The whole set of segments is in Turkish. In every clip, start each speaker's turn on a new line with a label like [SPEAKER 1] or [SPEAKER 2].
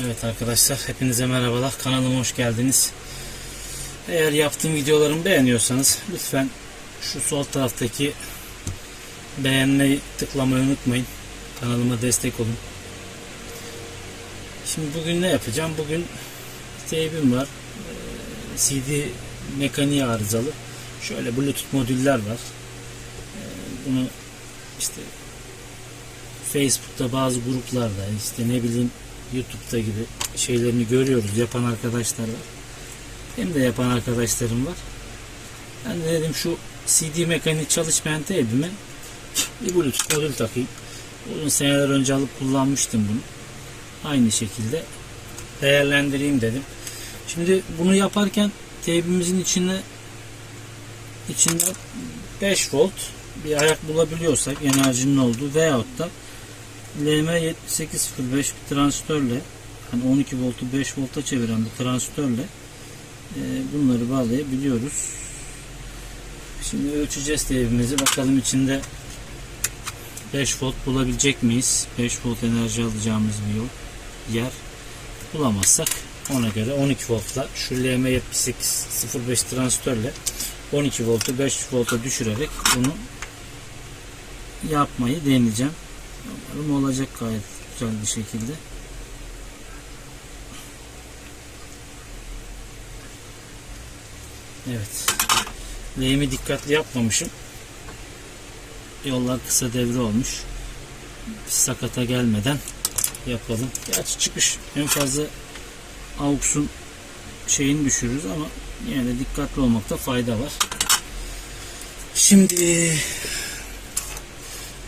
[SPEAKER 1] Evet arkadaşlar hepinize merhabalar. Kanalıma hoş geldiniz. Eğer yaptığım videolarımı beğeniyorsanız lütfen şu sol taraftaki beğenmeyi tıklamayı unutmayın. Kanalıma destek olun. Şimdi bugün ne yapacağım? Bugün teybim var. Ee, CD mekaniği arızalı. Şöyle Bluetooth modüller var. Ee, Bunu işte Facebook'ta bazı gruplarda işte ne bileyim YouTube'da gibi şeylerini görüyoruz. Yapan arkadaşlar var. Hem de yapan arkadaşlarım var. Ben de dedim şu CD mekaniği çalışmayan teybime bir Bluetooth modül takayım. Uzun seneler önce alıp kullanmıştım bunu. Aynı şekilde değerlendireyim dedim. Şimdi bunu yaparken teybimizin içine içinde 5 volt bir ayak bulabiliyorsak enerjinin olduğu veyahut da LM7805 bir transistörle hani 12 voltu 5 volta çeviren bir transistörle e, bunları bağlayabiliyoruz. Şimdi ölçeceğiz teybimizi. Bakalım içinde 5 volt bulabilecek miyiz? 5 volt enerji alacağımız bir yol yer bulamazsak ona göre 12 voltla şu LM7805 transistörle 12 voltu 5 volta düşürerek bunu yapmayı deneyeceğim. Umarım olacak gayet güzel bir şekilde. Evet. Lehimi dikkatli yapmamışım. Yollar kısa devre olmuş. Bir sakata gelmeden yapalım. Gerçi çıkış en fazla AUX'un şeyini düşürürüz ama yine de dikkatli olmakta fayda var. Şimdi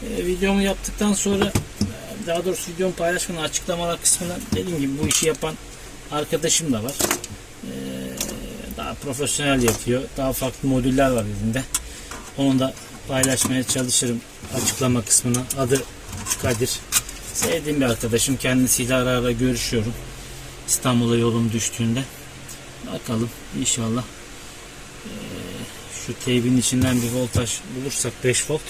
[SPEAKER 1] e, videomu yaptıktan sonra e, daha doğrusu videomu paylaşmanın açıklamalar kısmına dediğim gibi bu işi yapan arkadaşım da var. E, daha profesyonel yapıyor. Daha farklı modüller var elinde. Onu da paylaşmaya çalışırım açıklama kısmına. Adı Kadir. Sevdiğim bir arkadaşım. Kendisiyle ara ara görüşüyorum. İstanbul'a yolum düştüğünde. Bakalım inşallah e, şu teybin içinden bir voltaj bulursak 5 volt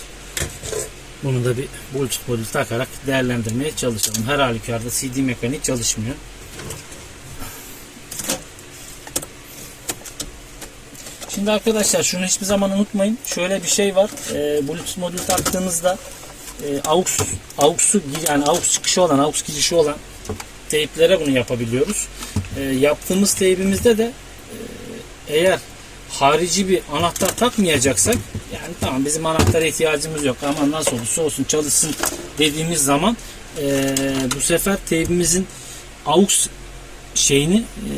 [SPEAKER 1] bunu da bir Bluetooth modül takarak değerlendirmeye çalışalım. Her halükarda CD mekanik çalışmıyor. Şimdi arkadaşlar şunu hiçbir zaman unutmayın. Şöyle bir şey var. E, Bluetooth modül taktığınızda e, AUX, AUX'u yani AUX çıkışı olan, AUX girişi olan teyplere bunu yapabiliyoruz. E, yaptığımız teybimizde de e, eğer harici bir anahtar takmayacaksak yani tamam bizim anahtara ihtiyacımız yok ama nasıl olursa olsun çalışsın dediğimiz zaman e, bu sefer teybimizin AUX şeyini e,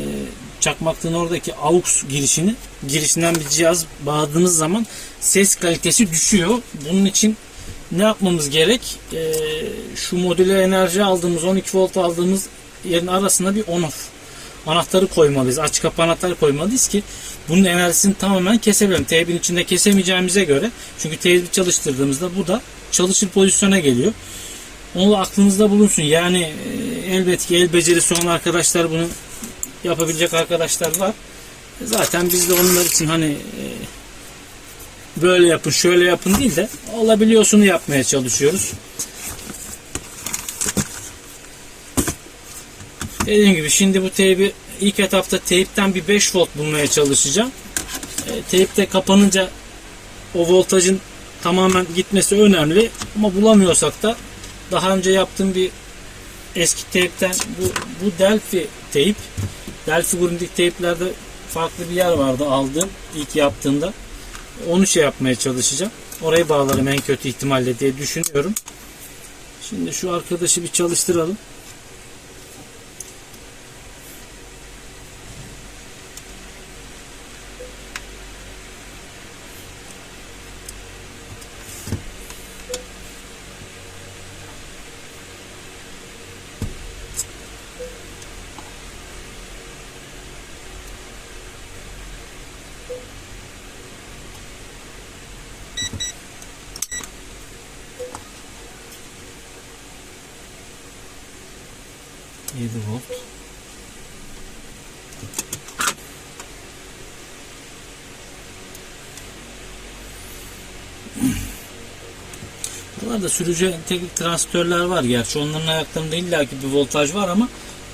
[SPEAKER 1] çakmaklığın oradaki AUX girişini girişinden bir cihaz bağladığımız zaman ses kalitesi düşüyor. Bunun için ne yapmamız gerek? E, şu modüle enerji aldığımız 12 volt aldığımız yerin arasına bir on off anahtarı koymalıyız. Açık kapı anahtarı koymalıyız ki bunun enerjisini tamamen kesebilelim. Teybin içinde kesemeyeceğimize göre çünkü teybi çalıştırdığımızda bu da çalışır pozisyona geliyor. Onu da aklınızda bulunsun. Yani e, elbet ki el becerisi olan arkadaşlar bunu yapabilecek arkadaşlar var. Zaten biz de onlar için hani e, böyle yapın şöyle yapın değil de olabiliyorsunu yapmaya çalışıyoruz. Dediğim gibi şimdi bu teybi ilk etapta teypten bir 5 volt bulmaya çalışacağım. E, teypte kapanınca o voltajın tamamen gitmesi önemli ama bulamıyorsak da daha önce yaptığım bir eski teypten bu, bu Delphi teyp Delphi grubundaki teyplerde farklı bir yer vardı aldığım ilk yaptığımda onu şey yapmaya çalışacağım. Orayı bağlarım en kötü ihtimalle diye düşünüyorum. Şimdi şu arkadaşı bir çalıştıralım. Yedi volt. Buralarda sürücü entegrik transistörler var gerçi onların ayaklarında illaki bir voltaj var ama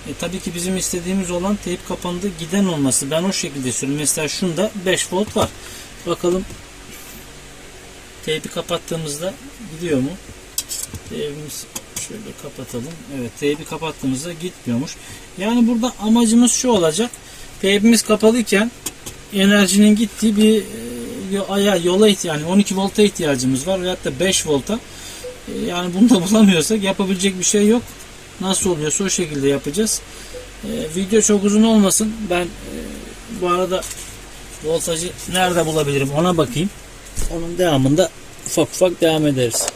[SPEAKER 1] E, tabii ki bizim istediğimiz olan teyp kapandı giden olması. Ben o şekilde istiyorum. Mesela şunda 5 volt var. Bakalım teypi kapattığımızda gidiyor mu? Teybimiz şöyle kapatalım. Evet teybi kapattığımızda gitmiyormuş. Yani burada amacımız şu olacak. Teybimiz kapalıyken enerjinin gittiği bir e, aya yola yani 12 volta ihtiyacımız var veyahut da 5 volta. E, Yani bunu da bulamıyorsak yapabilecek bir şey yok. Nasıl oluyorsa o şekilde yapacağız. E, video çok uzun olmasın. Ben e, bu arada voltajı nerede bulabilirim ona bakayım. Onun devamında ufak ufak devam ederiz.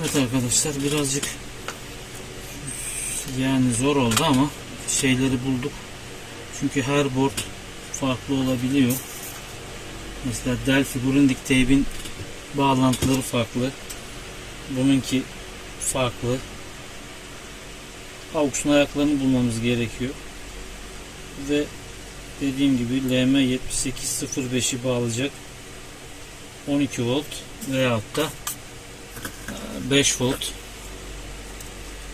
[SPEAKER 1] Evet arkadaşlar birazcık yani zor oldu ama şeyleri bulduk. Çünkü her board farklı olabiliyor. Mesela Delphi Grundig teybin bağlantıları farklı. Bununki farklı. AUX'un ayaklarını bulmamız gerekiyor. Ve dediğim gibi LM7805'i bağlayacak 12 volt veyahut da e, 5 volt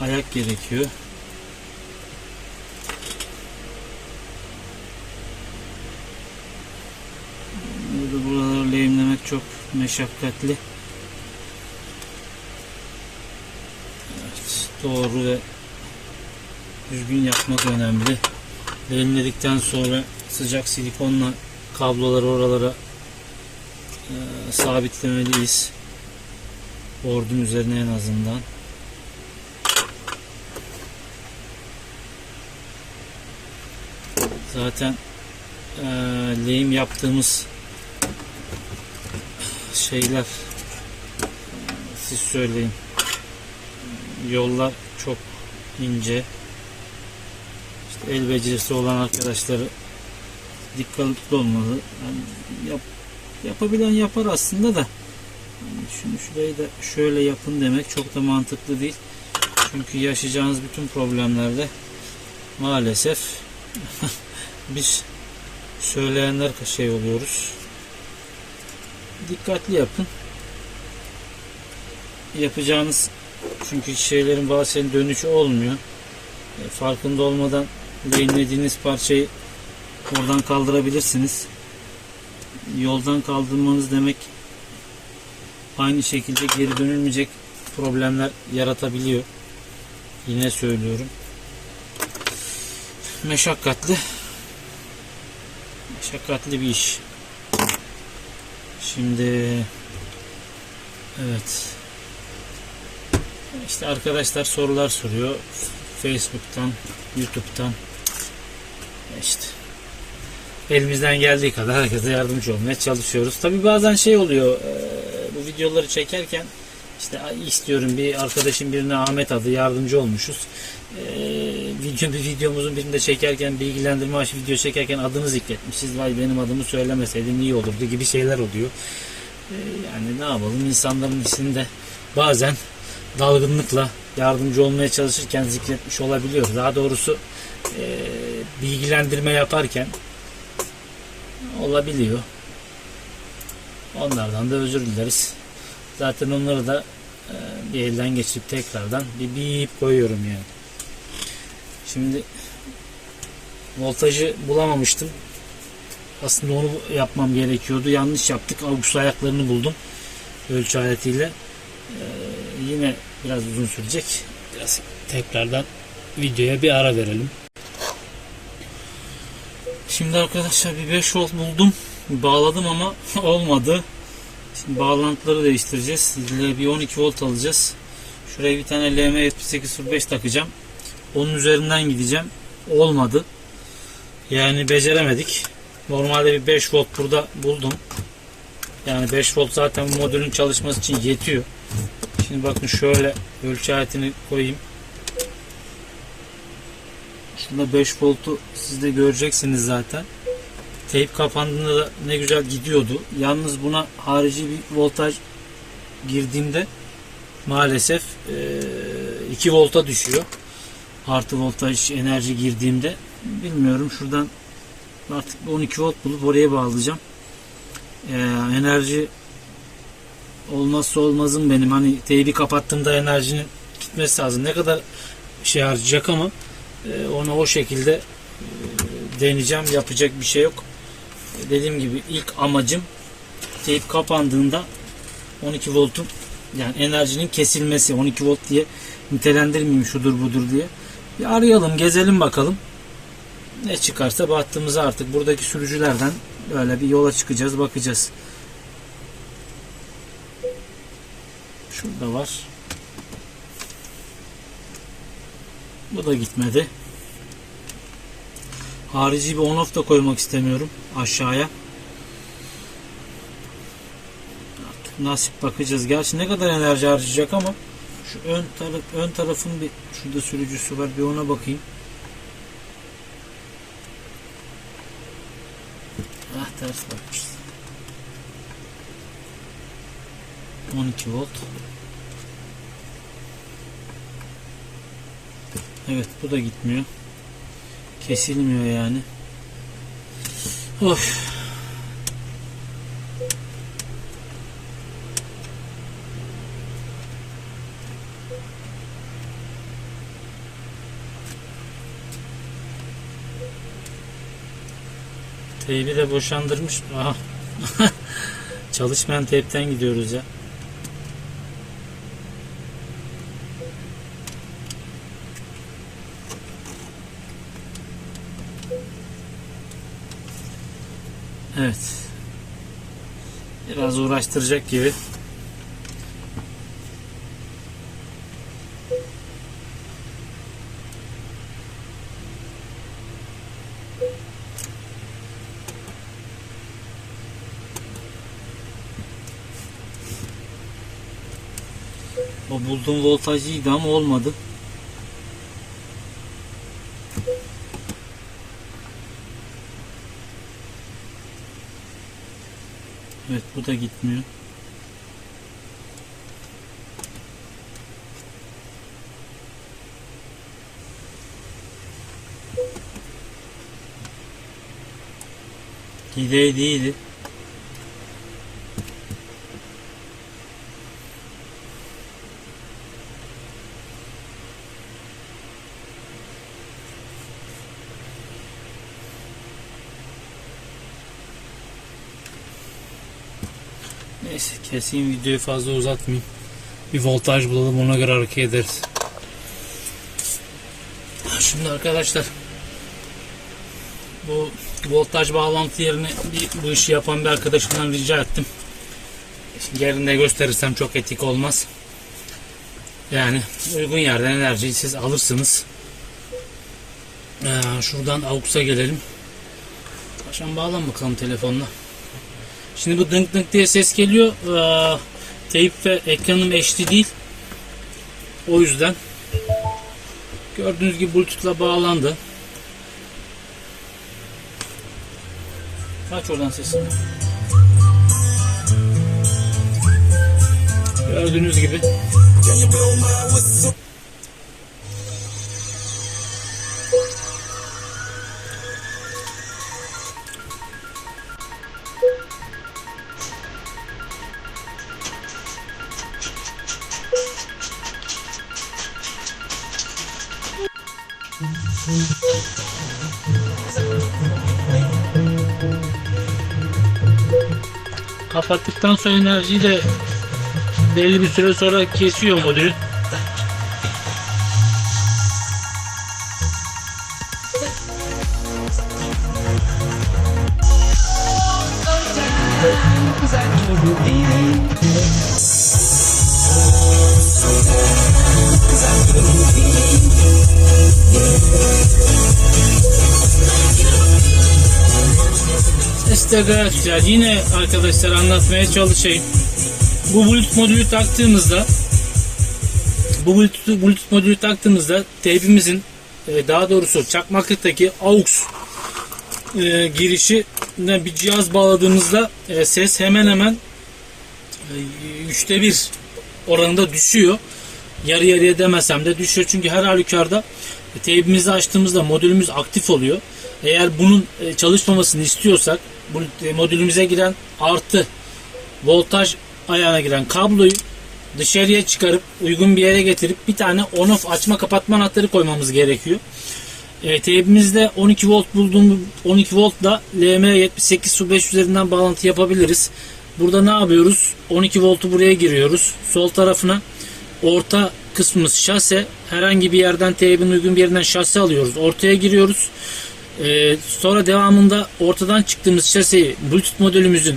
[SPEAKER 1] ayak gerekiyor. Çok meşakkatli. Evet, doğru ve düzgün yapmak önemli. Lehimledikten sonra sıcak silikonla kabloları oralara e, sabitlemeliyiz. Board'un üzerine en azından. Zaten e, lehim yaptığımız şeyler. Siz söyleyin. Yollar çok ince. İşte el becerisi olan arkadaşları dikkatli olmalı. Yani yap, yapabilen yapar aslında da. Yani şunu şurayı da şöyle yapın demek çok da mantıklı değil. Çünkü yaşayacağınız bütün problemlerde maalesef biz söyleyenler şey oluyoruz dikkatli yapın. Yapacağınız çünkü şeylerin bazen dönüşü olmuyor. E, Farkında olmadan lehimlediğiniz parçayı oradan kaldırabilirsiniz. Yoldan kaldırmanız demek aynı şekilde geri dönülmeyecek problemler yaratabiliyor. Yine söylüyorum. Meşakkatli meşakkatli bir iş. Şimdi evet işte arkadaşlar sorular soruyor Facebook'tan YouTube'dan işte elimizden geldiği kadar herkese yardımcı olmaya çalışıyoruz. Tabi bazen şey oluyor e, bu videoları çekerken işte "Ay, istiyorum bir arkadaşım birine Ahmet adı yardımcı olmuşuz. E, video bir videomuzun birinde çekerken bilgilendirme amaçlı video çekerken adını zikretmişiz. Vay benim adımı söylemeseydin iyi olurdu gibi şeyler oluyor. E, yani ne yapalım insanların içinde bazen dalgınlıkla yardımcı olmaya çalışırken zikretmiş olabiliyor. Daha doğrusu e, bilgilendirme yaparken olabiliyor. Onlardan da özür dileriz. Zaten onları da e, bir elden geçirip tekrardan bir bip koyuyorum yani. Şimdi voltajı bulamamıştım. Aslında onu yapmam gerekiyordu. Yanlış yaptık. Augus ayaklarını buldum. Ölçü aletiyle. Ee, yine biraz uzun sürecek. Biraz tekrardan videoya bir ara verelim. Şimdi arkadaşlar bir 5 volt buldum. Bağladım ama olmadı. Şimdi bağlantıları değiştireceğiz. Bir 12 volt alacağız. Şuraya bir tane LM7805 takacağım. Onun üzerinden gideceğim. Olmadı. Yani beceremedik. Normalde bir 5 volt burada buldum. Yani 5 volt zaten bu modülün çalışması için yetiyor. Şimdi bakın şöyle ölçü aletini koyayım. Şurada 5 voltu siz de göreceksiniz zaten. Teyp kapandığında da ne güzel gidiyordu. Yalnız buna harici bir voltaj girdiğimde maalesef 2 volta düşüyor. Artı voltaj enerji girdiğimde bilmiyorum şuradan artık 12 volt bulup oraya bağlayacağım. Ee, enerji olmazsa olmazım benim. Hani teybi kapattığımda enerjinin gitmesi lazım. Ne kadar şey harcayacak ama e, onu o şekilde e, deneyeceğim. Yapacak bir şey yok. Dediğim gibi ilk amacım teyip kapandığında 12 voltun yani enerjinin kesilmesi 12 volt diye nitelendirmeyeyim şudur budur diye. Bir arayalım, gezelim bakalım. Ne çıkarsa baktığımızda artık buradaki sürücülerden böyle bir yola çıkacağız, bakacağız. Şurada var. Bu da gitmedi. Harici bir on off da koymak istemiyorum aşağıya. Artık nasip bakacağız. Gerçi ne kadar enerji harcayacak ama şu ön taraf ön tarafın bir şurada sürücüsü var bir ona bakayım. Ah ters bakmışız. 12 volt. Evet bu da gitmiyor. Kesilmiyor yani. Of. Teybi de boşandırmış. Aha. Çalışmayan teypten gidiyoruz ya. Evet. Biraz uğraştıracak gibi. O bulduğum voltaj iyiydi ama olmadı. Evet bu da gitmiyor. Gideydi iyiydi. Keseyim videoyu fazla uzatmayayım. Bir voltaj bulalım ona göre hareket ederiz. Şimdi arkadaşlar bu voltaj bağlantı yerine bir, bu işi yapan bir arkadaşımdan rica ettim. Şimdi yerinde gösterirsem çok etik olmaz. Yani uygun yerden enerjiyi siz alırsınız. Ee, şuradan AUX'a gelelim. Paşam bağlan bakalım telefonla. Şimdi bu dınk dınk diye ses geliyor. Ee, teyip ve ekranım HD değil. O yüzden gördüğünüz gibi Bluetooth'la bağlandı. Aç oradan sesini. Gördüğünüz gibi. Kapattıktan sonra enerjiyi de belli bir süre sonra kesiyor modülü. Güzel. Yine arkadaşlar anlatmaya çalışayım. Bu Bluetooth modülü taktığımızda bu Bluetooth, Bluetooth modülü taktığımızda teybimizin e, daha doğrusu çakmaklıktaki AUX e, girişi bir cihaz bağladığımızda e, ses hemen hemen e, üçte bir oranında düşüyor. Yarı yarıya demesem de düşüyor. Çünkü her halükarda teybimizi açtığımızda modülümüz aktif oluyor. Eğer bunun çalışmamasını istiyorsak modülümüze giren artı voltaj ayağına giren kabloyu dışarıya çıkarıp uygun bir yere getirip bir tane on off açma kapatma anahtarı koymamız gerekiyor. E, teybimizde 12 volt bulduğumuz 12 voltla LM78 su 5 üzerinden bağlantı yapabiliriz. Burada ne yapıyoruz? 12 voltu buraya giriyoruz. Sol tarafına orta kısmımız şase. Herhangi bir yerden teybin uygun bir yerinden şase alıyoruz. Ortaya giriyoruz. E, sonra devamında ortadan çıktığımız şaseyi Bluetooth modülümüzün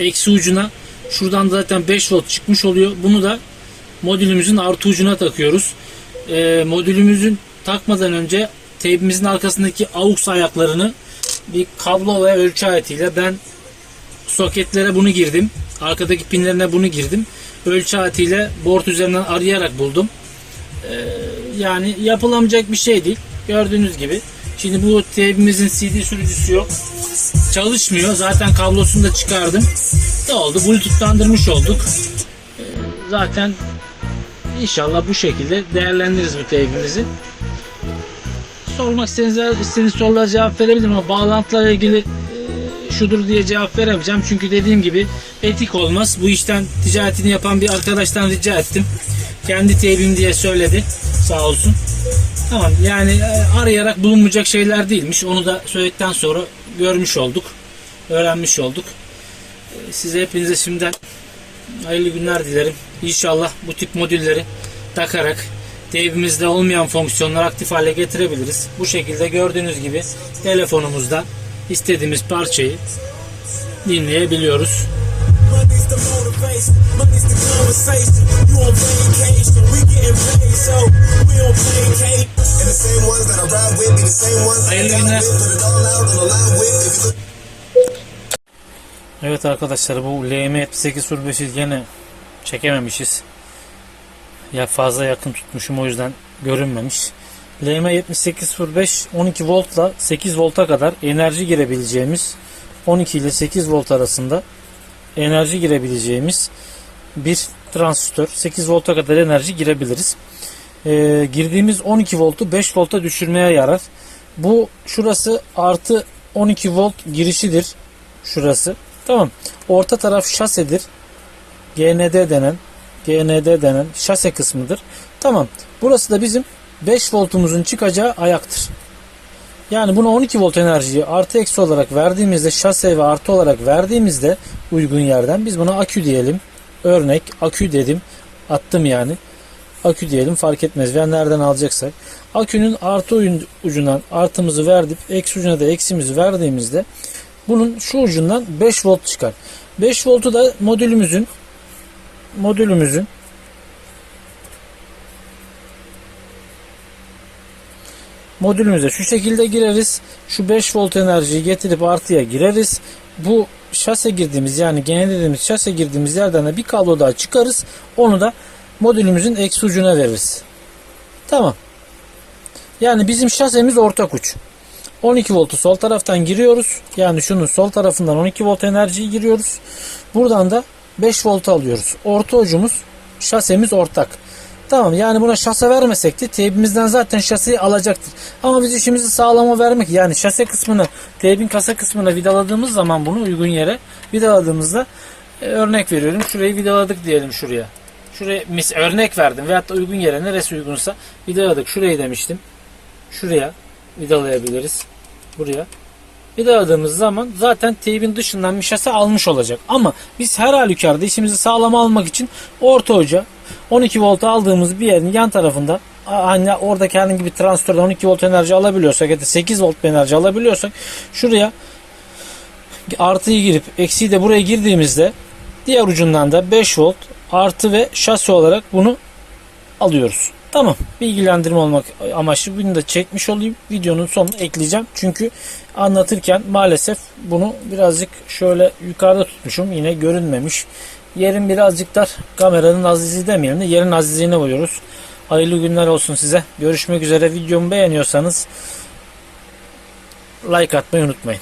[SPEAKER 1] eksi ucuna şuradan da zaten 5 volt çıkmış oluyor. Bunu da modülümüzün artı ucuna takıyoruz. E, modülümüzün takmadan önce teybimizin arkasındaki AUX ayaklarını bir kablo ve ölçü aletiyle ben soketlere bunu girdim. Arkadaki pinlerine bunu girdim. Ölçü aletiyle board üzerinden arayarak buldum. Ee, yani yapılamayacak bir şey değil. Gördüğünüz gibi. Şimdi bu teybimizin CD sürücüsü yok. Çalışmıyor. Zaten kablosunu da çıkardım. Ne oldu? Bluetooth'landırmış olduk. Ee, zaten inşallah bu şekilde değerlendiririz bu teybimizi sormak istediğiniz, istediğiniz sorulara cevap verebilirim ama bağlantılarla ilgili e, şudur diye cevap veremeyeceğim. Çünkü dediğim gibi etik olmaz. Bu işten ticaretini yapan bir arkadaştan rica ettim. Kendi teybim diye söyledi. Sağ olsun. Tamam yani e, arayarak bulunmayacak şeyler değilmiş. Onu da söyledikten sonra görmüş olduk. Öğrenmiş olduk. E, Size hepinize şimdiden hayırlı günler dilerim. İnşallah bu tip modülleri takarak teybimizde olmayan fonksiyonları aktif hale getirebiliriz. Bu şekilde gördüğünüz gibi telefonumuzda istediğimiz parçayı dinleyebiliyoruz.
[SPEAKER 2] Money's the motivation, money's the conversation. You on vacation, we getting paid, so we on vacation. And the same ones that I ride with be the same ones that I with. Put it all out on the line with. If you look
[SPEAKER 1] Evet arkadaşlar bu LM7805'i yine çekememişiz. Ya fazla yakın tutmuşum o yüzden görünmemiş. LM7805 12 voltla 8 volta kadar enerji girebileceğimiz 12 ile 8 volt arasında enerji girebileceğimiz bir transistör. 8 volta kadar enerji girebiliriz. Ee, girdiğimiz 12 voltu 5 volta düşürmeye yarar. Bu şurası artı 12 volt girişidir. Şurası. Tamam. Orta taraf şasedir. GND denen GND denen şase kısmıdır. Tamam. Burası da bizim 5 voltumuzun çıkacağı ayaktır. Yani buna 12 volt enerjiyi artı eksi olarak verdiğimizde şase ve artı olarak verdiğimizde uygun yerden biz buna akü diyelim. Örnek akü dedim. Attım yani. Akü diyelim fark etmez. Veya nereden alacaksak. Akünün artı ucundan artımızı verdik. Eksi ucuna da eksimizi verdiğimizde bunun şu ucundan 5 volt çıkar. 5 voltu da modülümüzün modülümüzün modülümüze şu şekilde gireriz. Şu 5 volt enerjiyi getirip artıya gireriz. Bu şase girdiğimiz yani gene dediğimiz şase girdiğimiz yerden de bir kablo daha çıkarız. Onu da modülümüzün eksi ucuna veririz. Tamam. Yani bizim şasemiz ortak uç. 12 voltu sol taraftan giriyoruz. Yani şunun sol tarafından 12 volt enerjiyi giriyoruz. Buradan da 5 volt alıyoruz. Orta ucumuz şasemiz ortak. Tamam yani buna şase vermesek de teybimizden zaten şaseyi alacaktır. Ama biz işimizi sağlama vermek yani şase kısmını teybin kasa kısmına vidaladığımız zaman bunu uygun yere vidaladığımızda e, örnek veriyorum. Şurayı vidaladık diyelim şuraya. Şuraya mis örnek verdim veyahut da uygun yere neresi uygunsa vidaladık. Şurayı demiştim. Şuraya vidalayabiliriz. Buraya. Vidaladığımız zaman zaten teybin dışından bir şase almış olacak. Ama biz her halükarda işimizi sağlam almak için orta uca 12 volt aldığımız bir yerin yan tarafında hani orada kendi gibi transistörden 12 volt enerji alabiliyorsak ya da 8 volt bir enerji alabiliyorsak şuraya artıyı girip eksiği de buraya girdiğimizde diğer ucundan da 5 volt artı ve şase olarak bunu alıyoruz. Tamam. Bilgilendirme olmak amaçlı bunu da çekmiş olayım. Videonun sonuna ekleyeceğim. Çünkü anlatırken maalesef bunu birazcık şöyle yukarıda tutmuşum. Yine görünmemiş. Yerin birazcık dar. Kameranın azizliği demeyelim de yerin azizliğine koyuyoruz. Hayırlı günler olsun size. Görüşmek üzere. Videomu beğeniyorsanız like atmayı unutmayın.